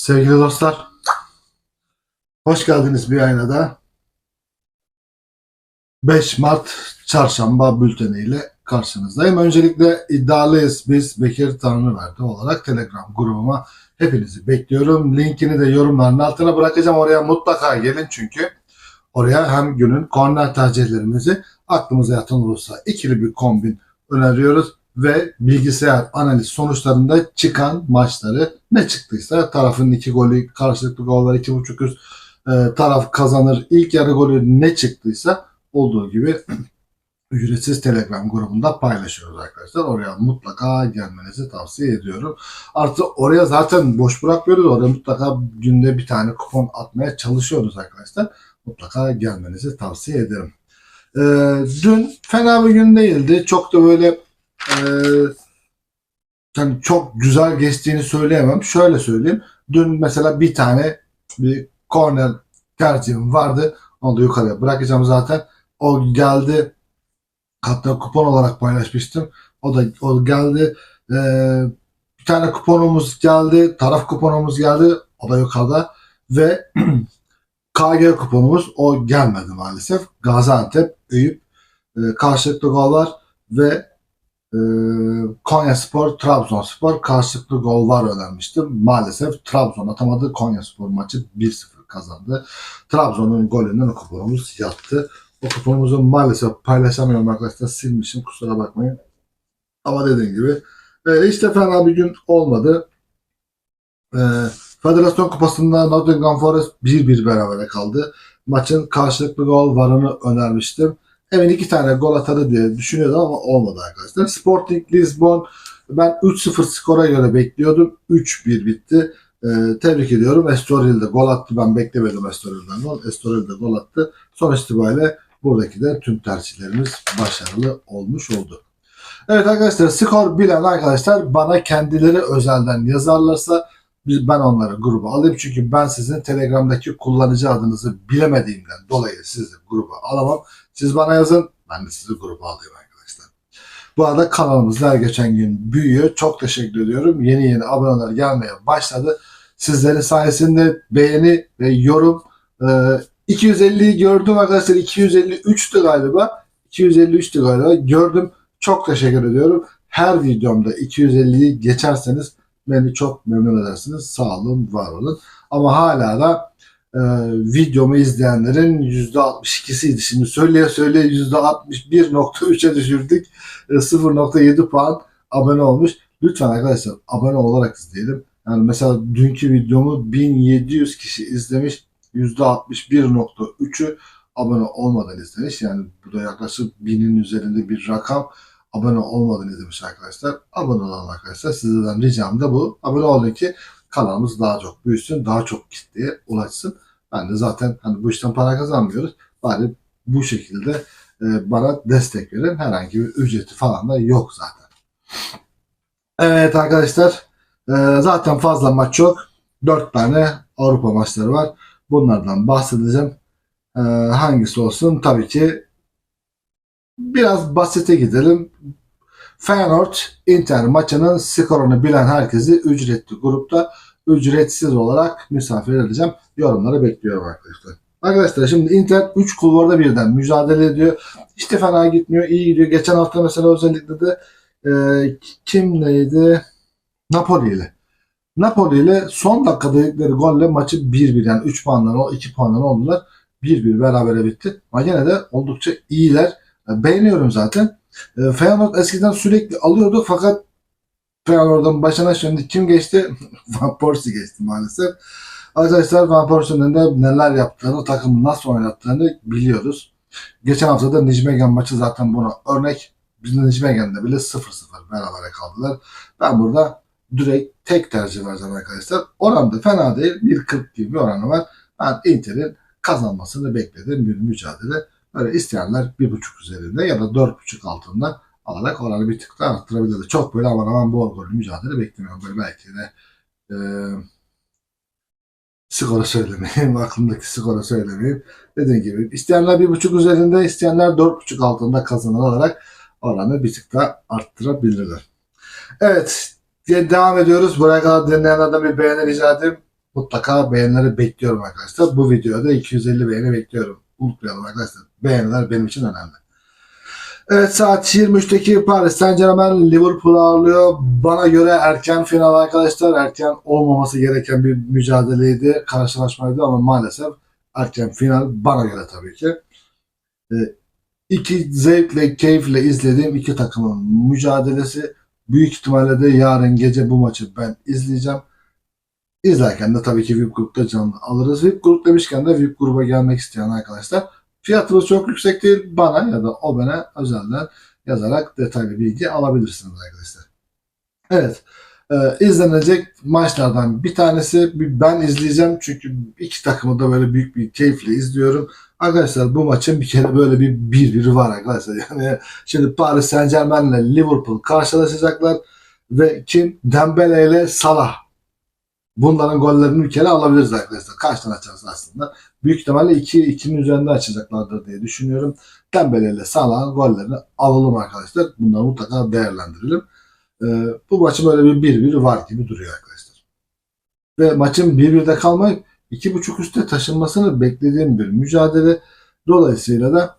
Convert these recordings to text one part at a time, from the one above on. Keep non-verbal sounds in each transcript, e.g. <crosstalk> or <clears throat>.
Sevgili dostlar, hoş geldiniz bir ayna daha. 5 Mart Çarşamba bülteniyle karşınızdayım. Öncelikle iddialıyız biz Bekir Tanrıverdi olarak Telegram grubuma hepinizi bekliyorum. Linkini de yorumların altına bırakacağım. Oraya mutlaka gelin çünkü oraya hem günün korner tercihlerimizi aklımıza yatan olursa ikili bir kombin öneriyoruz ve bilgisayar analiz sonuçlarında çıkan maçları ne çıktıysa tarafın iki golü karşılıklı goller iki buçuk üst e, taraf kazanır ilk yarı golü ne çıktıysa olduğu gibi <clears throat> ücretsiz Telegram grubunda paylaşıyoruz arkadaşlar. Oraya mutlaka gelmenizi tavsiye ediyorum. Artı oraya zaten boş bırakmıyoruz. Oraya mutlaka günde bir tane kupon atmaya çalışıyoruz arkadaşlar. Mutlaka gelmenizi tavsiye ederim. Ee, dün fena bir gün değildi. Çok da böyle e, yani çok güzel geçtiğini söyleyemem. Şöyle söyleyeyim. Dün mesela bir tane bir corner tercihim vardı. Onu da yukarıya bırakacağım zaten. O geldi. Hatta kupon olarak paylaşmıştım. O da o geldi. Ee, bir tane kuponumuz geldi. Taraf kuponumuz geldi. O da yukarıda. Ve <clears throat> KG kuponumuz o gelmedi maalesef. Gaziantep, Eyüp e, karşılıklı goller ve e, Konya Spor, Trabzonspor karşılıklı gol var önermiştim. Maalesef Trabzon atamadı. Konya Spor maçı 1-0 kazandı. Trabzon'un golünden kuponumuz yattı. O kuponumuzu maalesef paylaşamıyorum arkadaşlar. Silmişim kusura bakmayın. Ama dediğim gibi işte fena bir gün olmadı. E, Federasyon Kupası'nda Nottingham Forest 1-1 berabere kaldı. Maçın karşılıklı gol varını önermiştim. Emin iki tane gol atarı diye düşünüyordum ama olmadı arkadaşlar. Sporting Lisbon ben 3-0 skora göre bekliyordum. 3-1 bitti. Ee, tebrik ediyorum. Estoril de gol attı. Ben beklemedim Estoril'den gol. Estoril de gol attı. Sonuç itibariyle buradaki de tüm tercihlerimiz başarılı olmuş oldu. Evet arkadaşlar skor bilen arkadaşlar bana kendileri özelden yazarlarsa ben onları gruba alayım. Çünkü ben sizin Telegram'daki kullanıcı adınızı bilemediğimden dolayı sizi gruba alamam. Siz bana yazın. Ben de sizi gruba alayım arkadaşlar. Bu arada kanalımız her geçen gün büyüyor. Çok teşekkür ediyorum. Yeni yeni aboneler gelmeye başladı. Sizlerin sayesinde beğeni ve yorum e, 250'yi gördüm arkadaşlar. 253'tü galiba. 253'tü galiba. Gördüm. Çok teşekkür ediyorum. Her videomda 250'yi geçerseniz beni çok memnun edersiniz. Sağ olun, var olun. Ama hala da e, videomu izleyenlerin %62'siydi. Şimdi söyleye söyleye %61.3'e düşürdük. E, 0.7 puan abone olmuş. Lütfen arkadaşlar abone olarak izleyelim. Yani mesela dünkü videomu 1700 kişi izlemiş. %61.3'ü abone olmadan izlemiş. Yani bu da yaklaşık binin üzerinde bir rakam abone olmadan izlemiş arkadaşlar. Abone olan arkadaşlar sizlerden ricam da bu. Abone olun ki kanalımız daha çok büyüsün, daha çok kitleye ulaşsın. Ben de zaten hani bu işten para kazanmıyoruz. Bari bu şekilde e, bana destek verin. Herhangi bir ücreti falan da yok zaten. Evet arkadaşlar e, zaten fazla maç yok. 4 tane Avrupa maçları var. Bunlardan bahsedeceğim. E, hangisi olsun? Tabii ki biraz basite gidelim. Feyenoord Inter maçının skorunu bilen herkesi ücretli grupta ücretsiz olarak misafir edeceğim. Yorumları bekliyorum arkadaşlar. Arkadaşlar şimdi Inter 3 kulvarda birden mücadele ediyor. İşte fena gitmiyor, iyi gidiyor. Geçen hafta mesela özellikle de e, kim neydi? Napoli ile. Napoli ile son dakikada yedikleri golle maçı 1-1 yani 3 puandan o 2 puandan oldular. 1-1 berabere bitti. Ama yine de oldukça iyiler. Beğeniyorum zaten. E, Feyenoord eskiden sürekli alıyordu fakat Feyenoord'un başına şimdi kim geçti? <laughs> Van Persie geçti maalesef. Arkadaşlar Van Persie'nin de neler yaptığını, takımı nasıl oynattığını biliyoruz. Geçen hafta da Nijmegen maçı zaten buna örnek. Biz Nijmegen'de bile 0-0 berabere kaldılar. Ben burada direkt tek tercih vereceğim arkadaşlar. Oran da fena değil. 1.40 gibi bir oranı var. Ben Inter'in kazanmasını beklediğim bir mücadele. Böyle isteyenler 1.5 üzerinde ya da 4.5 altında alarak oranı bir tık daha arttırabilirdi. Çok böyle aman aman bol gollü mücadele beklemiyorum. Böyle belki de e, skoru söylemeyeyim. <laughs> Aklımdaki skoru söylemeyeyim. Dediğim gibi isteyenler 1.5 üzerinde, isteyenler 4.5 altında kazanır alarak oranı bir tık daha arttırabilirler. Evet. Devam ediyoruz. Buraya kadar dinleyenlerden bir beğeni rica edeyim. mutlaka beğenileri bekliyorum arkadaşlar. Bu videoda 250 beğeni bekliyorum. Unutmayalım arkadaşlar. Beğeniler benim için önemli. Evet saat 23'teki Paris Saint Germain Liverpool ağırlıyor. Bana göre erken final arkadaşlar. Erken olmaması gereken bir mücadeleydi. Karşılaşmaydı ama maalesef erken final bana göre tabii ki. Ee, iki zevkle, keyifle izlediğim iki takımın mücadelesi. Büyük ihtimalle de yarın gece bu maçı ben izleyeceğim. İzlerken de tabii ki VIP grupta canlı alırız. VIP grup demişken de VIP gruba gelmek isteyen arkadaşlar fiyatımız çok yüksek değil. Bana ya da o bana özelden yazarak detaylı bilgi alabilirsiniz arkadaşlar. Evet. Ee, izlenecek maçlardan bir tanesi ben izleyeceğim çünkü iki takımı da böyle büyük bir keyifle izliyorum. Arkadaşlar bu maçın bir kere böyle bir bir biri var arkadaşlar. <laughs> Yani şimdi Paris Saint Germain ile Liverpool karşılaşacaklar ve kim? Dembele ile Salah. Bunların gollerini bir kere alabiliriz arkadaşlar. Kaç tane açarız aslında? Büyük ihtimalle 2 2'nin üzerinde açacaklardır diye düşünüyorum. Dembele ile gollerini alalım arkadaşlar. Bunları mutlaka değerlendirelim. Ee, bu maçın böyle bir 1-1 var gibi duruyor arkadaşlar. Ve maçın 1-1'de kalmayıp 2.5 üste taşınmasını beklediğim bir mücadele. Dolayısıyla da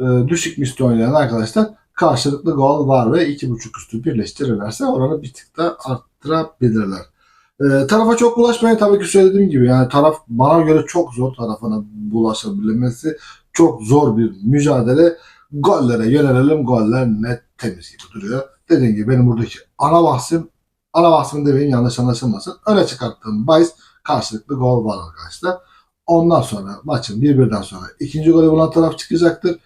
e, düşük misli oynayan arkadaşlar karşılıklı gol var ve 2.5 üstü birleştirirlerse oranı bir tık da arttırabilirler. E, tarafa çok bulaşmayın tabii ki söylediğim gibi yani taraf bana göre çok zor tarafına bulaşabilmesi çok zor bir mücadele. Gollere yönelelim goller net temiz gibi duruyor. Dediğim gibi benim buradaki ana bahsim ana bahsim demeyeyim yanlış anlaşılmasın. Öne çıkarttığım bahis karşılıklı gol var arkadaşlar. Ondan sonra maçın birbirinden sonra ikinci golü bulan taraf çıkacaktır.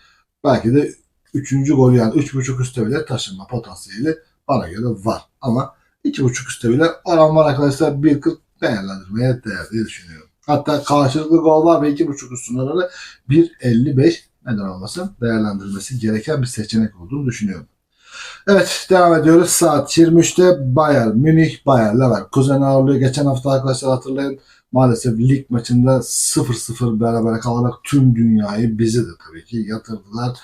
Belki de üçüncü golü yani üç buçuk üstte bile taşınma potansiyeli bana göre var. Ama iki buçuk üstte bile oran var arkadaşlar. 1.40 değerlendirmeye değer diye düşünüyorum. Hatta karşılıklı gol var ve iki buçuk üstün oranı 1.55 neden olmasın değerlendirilmesi gereken bir seçenek olduğunu düşünüyorum. Evet devam ediyoruz. Saat 23'te Bayern Münih, Bayern Leverkusen ağırlıyor. Geçen hafta arkadaşlar hatırlayın maalesef lig maçında 0-0 beraber kalarak tüm dünyayı bizi de tabii ki yatırdılar.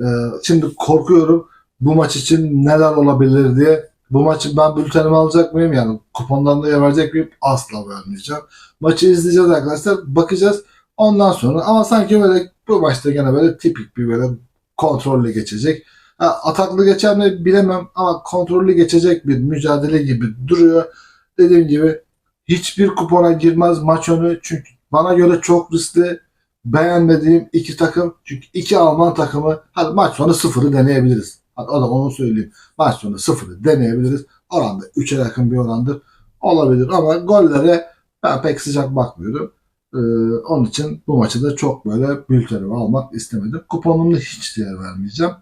Ee, şimdi korkuyorum bu maç için neler olabilir diye. Bu maçı ben bültenime alacak mıyım? Yani kupondan da yer verecek miyim? Asla vermeyeceğim. Maçı izleyeceğiz arkadaşlar. Bakacağız. Ondan sonra ama sanki böyle bu maçta gene böyle tipik bir böyle kontrollü geçecek. Ha, ataklı geçer mi bilemem ama kontrollü geçecek bir mücadele gibi duruyor. Dediğim gibi hiçbir kupona girmez maç önü çünkü bana göre çok riskli beğenmediğim iki takım çünkü iki Alman takımı hadi maç sonu sıfırı deneyebiliriz. O da onu söyleyeyim. Maç sonu sıfırı deneyebiliriz. Oranda 3'e yakın bir orandır. Olabilir ama gollere ben pek sıcak bakmıyorum. Ee, onun için bu maçı da çok böyle bültenimi almak istemedim. Kuponumda hiç değer vermeyeceğim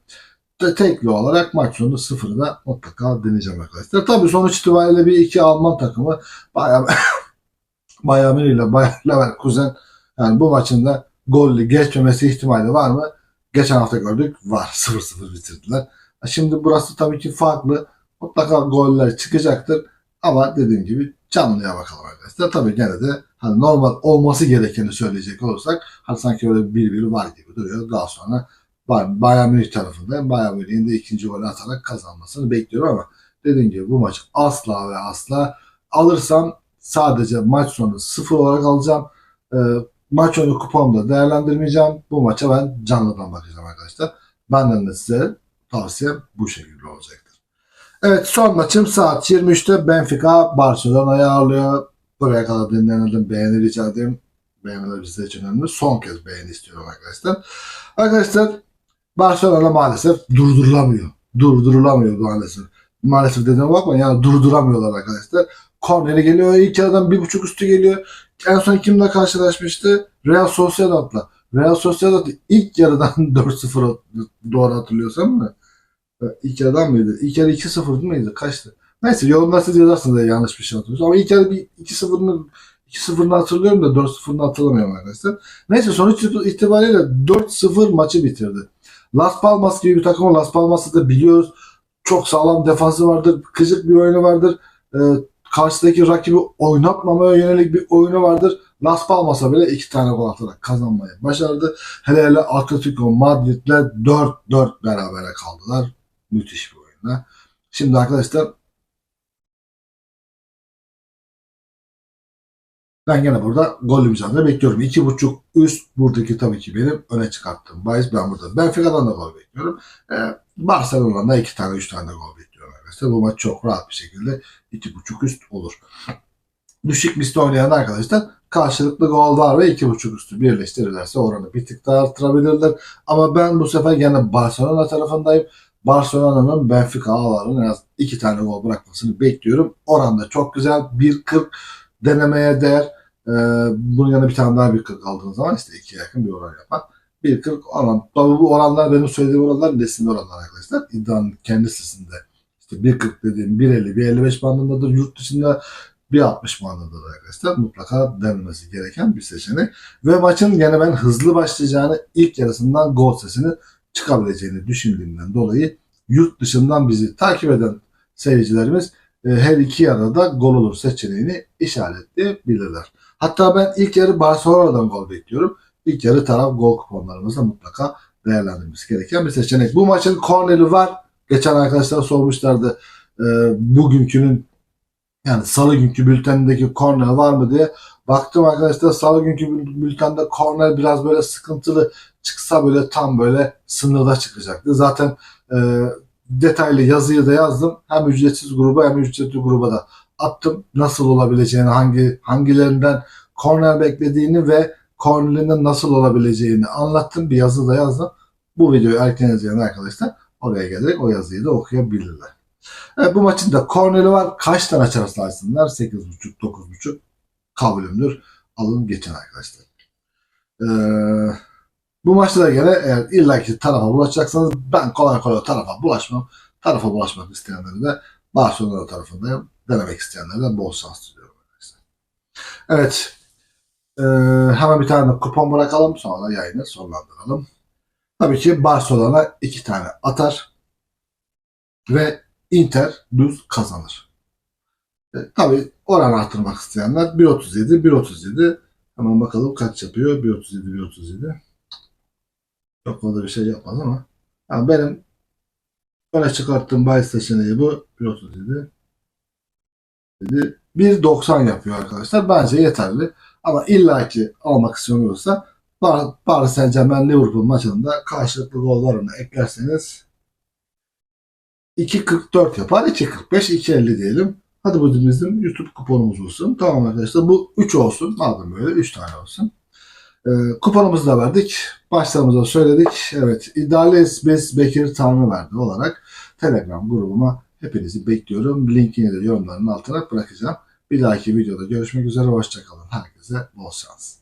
de tekli olarak maç sonu sıfırı da mutlaka deneyeceğim arkadaşlar. Tabii sonuç itibariyle bir iki Alman takımı bayağı Bayern <laughs> ile Bayer Leverkusen yani bu maçın da gollü geçmemesi ihtimali var mı? Geçen hafta gördük. Var. <laughs> 0-0 bitirdiler. Şimdi burası tabii ki farklı. Mutlaka goller çıkacaktır. Ama dediğim gibi canlıya bakalım arkadaşlar. Tabii gene de hani normal olması gerekeni söyleyecek olursak hani sanki öyle bir biri var gibi duruyor. Daha sonra Bayern Münih tarafında Bayern Münih'in de ikinci golü atarak kazanmasını bekliyorum ama dediğim gibi bu maç asla ve asla alırsam sadece maç sonu sıfır olarak alacağım. E, maç önü kuponda değerlendirmeyeceğim. Bu maça ben canlıdan bakacağım arkadaşlar. Benden de size tavsiyem bu şekilde olacaktır. Evet son maçım saat 23'te Benfica Barcelona'yı ağırlıyor. Buraya kadar dinleyenlerden beğeni rica ederim. Beğeniler bizler için önemli. Son kez beğeni istiyorum arkadaşlar. Arkadaşlar Barcelona maalesef durdurulamıyor. Durdurulamıyor maalesef. Maalesef dediğime bakmayın yani durduramıyorlar arkadaşlar. Korneri geliyor. ilk yarıdan bir buçuk üstü geliyor. En son kimle karşılaşmıştı? Real Sociedad'la. Real Sociedad ilk yarıdan <laughs> 4-0 doğru hatırlıyorsam mı? İlk yarıdan mıydı? İlk yarı 2-0 mıydı? Kaçtı? Neyse yorumlar siz yazarsınız da yanlış bir şey hatırlıyorsunuz. Ama ilk yarı bir 2-0'ını 2-0'ını hatırlıyorum da 4-0'ını hatırlamıyorum arkadaşlar. Neyse sonuç itibariyle 4-0 maçı bitirdi. Las Palmas gibi bir takım Las Palmas'ı da biliyoruz. Çok sağlam defansı vardır. Kıcık bir oyunu vardır. Ee, karşıdaki rakibi oynatmamaya yönelik bir oyunu vardır. Las Palmas'a bile iki tane gol atarak kazanmayı başardı. Hele hele Atletico Madrid'le 4-4 berabere kaldılar. Müthiş bir oyunla. Şimdi arkadaşlar Ben gene burada gol imzanı bekliyorum. 2.5 üst buradaki tabii ki benim öne çıkarttığım bahis ben burada. Benfica'dan da gol bekliyorum. Ee, Barcelona'dan da 2 tane 3 tane de gol bekliyorum arkadaşlar. Bu maç çok rahat bir şekilde 2.5 üst olur. Düşük misli oynayan arkadaşlar karşılıklı gol var ve 2.5 üstü birleştirirlerse oranı bir tık daha artırabilirler. Ama ben bu sefer gene Barcelona tarafındayım. Barcelona'nın Benfica ağlarının en az 2 tane gol bırakmasını bekliyorum. Oran da çok güzel. 1.40 denemeye değer. Ee, bunun yanına bir tane daha 1.40 aldığınız zaman işte 2'ye yakın bir oran yapar. 1.40 oran. Tabii bu oranlar benim söylediğim oranlar nesinde oranlar arkadaşlar. İddianın kendi sitesinde. İşte 1.40 dediğim 1.50, 1.55 bandındadır. Yurt dışında 1.60 bandındadır arkadaşlar. Mutlaka denilmesi gereken bir seçenek. Ve maçın gene ben hızlı başlayacağını ilk yarısından gol sesini çıkabileceğini düşündüğümden dolayı yurt dışından bizi takip eden seyircilerimiz e, her iki yarıda da gol olur seçeneğini işaretleyebilirler. Hatta ben ilk yarı Barcelona'dan gol bekliyorum. İlk yarı taraf gol kuponlarımızda mutlaka değerlendirmemiz gereken bir seçenek. Bu maçın korneri var. Geçen arkadaşlar sormuşlardı e, bugünkünün yani salı günkü bültenindeki korner var mı diye. Baktım arkadaşlar salı günkü bül- bültende korner biraz böyle sıkıntılı çıksa böyle tam böyle sınırda çıkacaktı. Zaten e, detaylı yazıyı da yazdım. Hem ücretsiz gruba hem ücretli gruba da attım. Nasıl olabileceğini, hangi hangilerinden korner beklediğini ve kornerinin nasıl olabileceğini anlattım. Bir yazı da yazdım. Bu videoyu erken izleyen arkadaşlar oraya gelerek o yazıyı da okuyabilirler. Evet, bu maçın da korneri var. Kaç tane açarsa açsınlar? 8.5, 9.5 kabulümdür. Alın geçin arkadaşlar. Ee, bu maçta da gene eğer illaki tarafa bulaşacaksanız ben kolay kolay tarafa bulaşmam. Tarafa bulaşmak isteyenleri de Barcelona tarafındayım. Denemek isteyenlere de bol şans diliyorum. Evet. Ee, hemen bir tane kupon bırakalım. Sonra yayını sonlandıralım. Tabii ki Barcelona iki tane atar. Ve Inter düz kazanır. E, tabii oran artırmak isteyenler 1.37, 1.37. Hemen bakalım kaç yapıyor. 1.37, 1.37. Çok fazla bir şey yapmaz ama. Yani benim öne çıkarttığım bahis seçeneği bu. 1.37. 1.90 yapıyor arkadaşlar. Bence yeterli. Ama illaki almak istiyorsa Paris Saint Germain Liverpool maçında karşılıklı gol oranı eklerseniz 2.44 yapar. 2.45, 2.50 diyelim. Hadi bu bizim YouTube kuponumuz olsun. Tamam arkadaşlar bu 3 olsun. Madem böyle 3 tane olsun. Ee, kuponumuzu da verdik. Başlarımıza söyledik. Evet idealiz biz Bekir Tanrı verdi olarak Telegram grubuma hepinizi bekliyorum. Linkini de yorumların altına bırakacağım. Bir dahaki videoda görüşmek üzere. Hoşçakalın. Herkese bol şans.